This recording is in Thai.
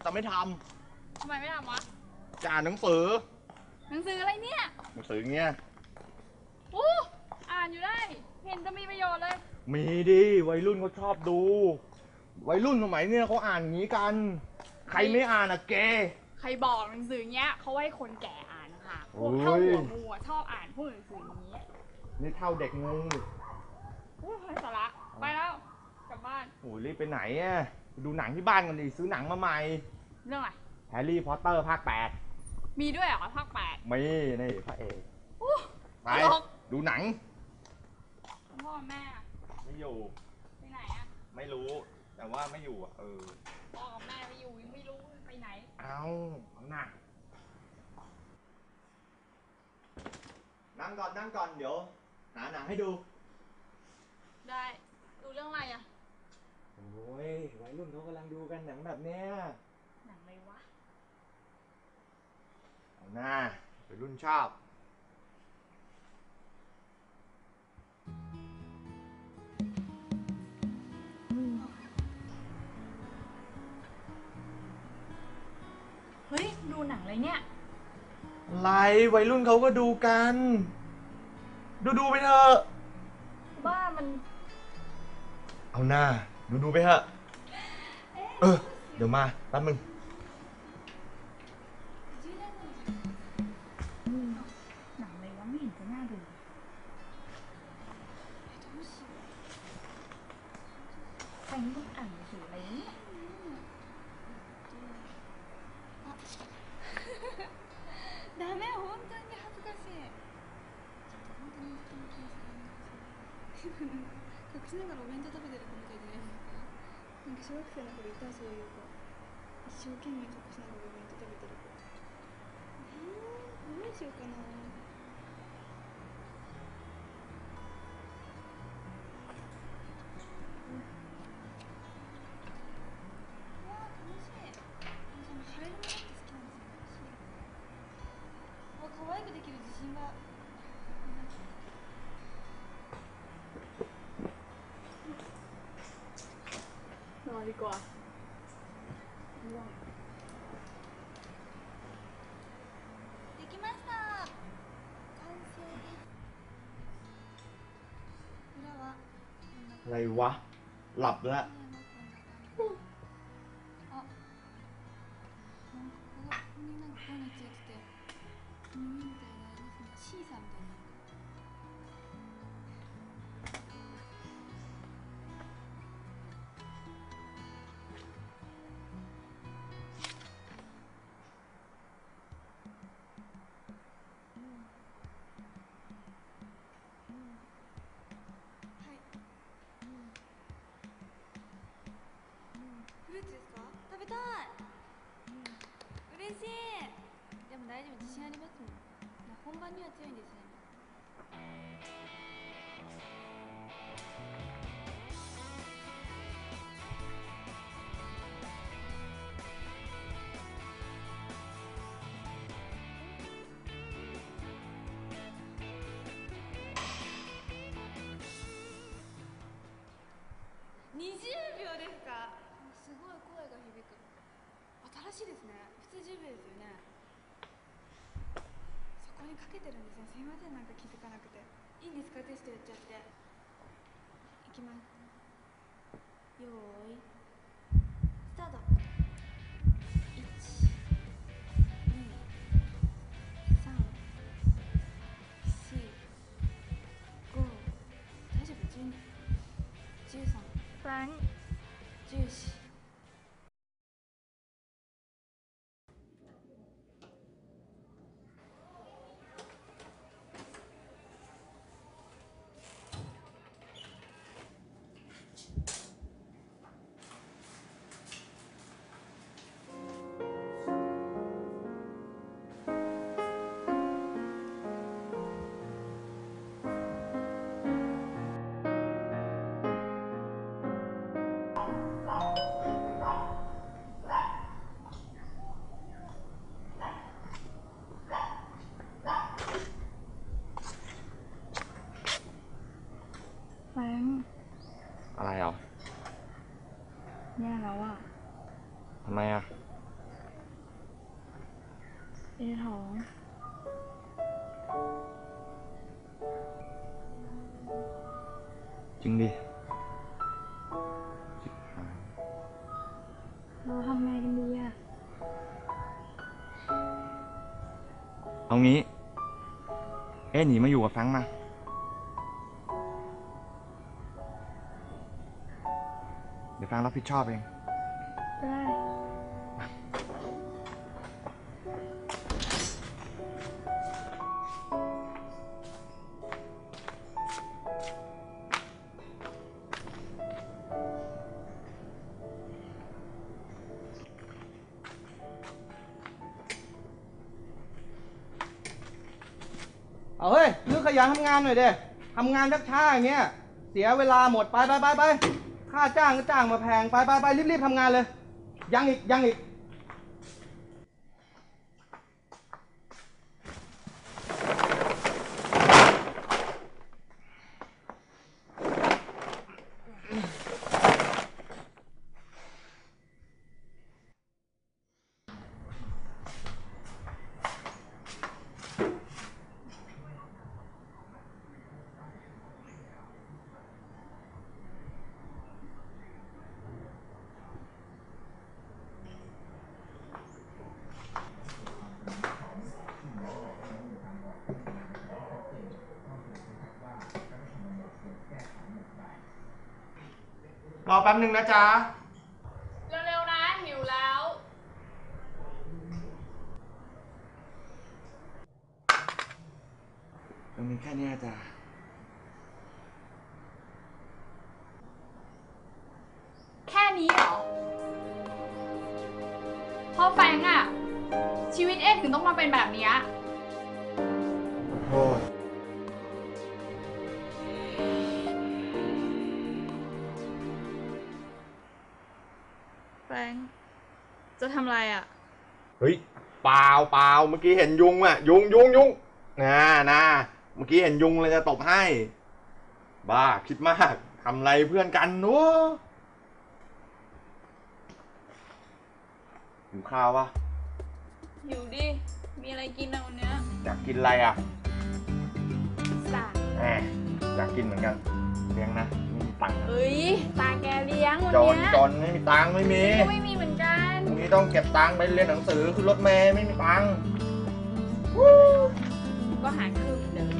แต่ไม่ททำไมไม่ทำวะำจะอ่านหนังสือหนังสืออะไรเนี่ยหนังสือเงี้ยอู้อ่านอยู่ได้ เห็นจะมีประโยชน์เลย มีดิวัยรุ่นเขาชอบดู วัยรุ่นสมัยเนี้ยเขาอ่านอย่างนี้กัน ใครไม่อ่านอะเกย์ใครบอกหนังสือเนี้ยเขาไว้คนแก่อ่านนะคะพวกโอ้ยเท่าหัวงูอะชอบอ่านพวกหนังสือนี้นี่เท่าเด็กงูอู้ไร้สาระไปแล้วกลับบ้าน โอ้ยรีบไปไหนอะไป ดูหนังที่บ้านกันดิซื้อหนังมาใหม่เรื่องอะไร แฮร์รี่พอตเตอร์ภาคแปดมีด้วยเหรอภาคแปดมีนี่พระเอกอู้ไปตลกดูหนัง พ่อแม่อะไม่อยู่ ไปไหนอะไม่รู้ แต่ว่าไม่อยู่อะเออ พ่อกับแม่ไปอยู่ยังไม่รู้ไปไหน เอาเอาหน้านั่งก่อนนั่งก่อนเดี๋ยว หาหนังให้ดู ได้ ดูเรื่องอะไรอะ โอ้ยวัยรุ่นเขากำลังดูกันหนังแบบเนี้ยหนังอะไรวะ เอาหน้าวัยรุ่นชอบเฮ้ย ดูหนังอะไรเนี่ย อะไรวัยรุ่นเขาก็ดูกัน ดูดูไปเถอะ บ้ามัน เอาหน้า ดูดูไปเถอะ เออ เดี๋ยวมาแป๊บนึง หนังอะไรวะไม่เห็นจะน่าดูใครต้องอ่านหนังสืออะไรเนี่ย ダメ本当に恥ずかしいちょっと本当に人の気にされない隠しながらお弁当食べてる子み 小学生の頃いたそういう子。一生懸命隠しながらお弁当食べてる子。えー、どうしようかな。นอนดีกว่า できました完成です裏はこんな อะไรวะ หลับแล้ว には強いんですね。化テストやっちゃって。いきます。よーい。スタート。13 13 14 เอท้องจริงดิเราทำไงกันดีอะเอางี้ เอ๊ะหนีมาอยู่กับแฟรงค์มา เดี๋ยวแฟรงค์รับผิดชอบเอง ขยันทำงานหน่อยเด้ทำงานช้าๆอย่างเงี้ย เสียเวลาหมดไปไปไปไปค่าจ้างก็จ้างมาแพงไปไปไปรีบๆทำงานเลย ยังอีกยังอีก รอแป๊บหนึ่งนะจ๊ะ เร็วๆนะหิวแล้ว มันมีแค่เนี้ยจ้ะแค่นี้เหรอเพ่อแฟรงค์อะชีวิตเอ็กถึงต้องมาเป็นแบบเนี้ยขอโทษ ทำอะไรอะเฮ้ยเปล่าเปล่าเมื่อกี้เห็นยุงอะ ยุงยุงยุงนะนะเมื่อกี้เห็นยุงเลยจะตบให้ บ้าคิดมากทำอะไรเพื่อนกันเนู้หิวข้าวปะหิวดิ มีอะไรกินอะวันเนี้ยอยากกินอะไรอะสาแหมอยากกินเหมือนกันเลี้ยงนะไม่มีตังค์นะเฮ้ยตาแกเลี้ยงวันจนเนี้ยจนไม่มีตังค์ไม่มี ก็ไม่มีเหมือนกันพรุ่งนี้ ต้องเก็บตังค์ไปเรียนหนังสือคือรถเมย์ไม่มีตังค์ก็หาครึ่งเดิมมันจน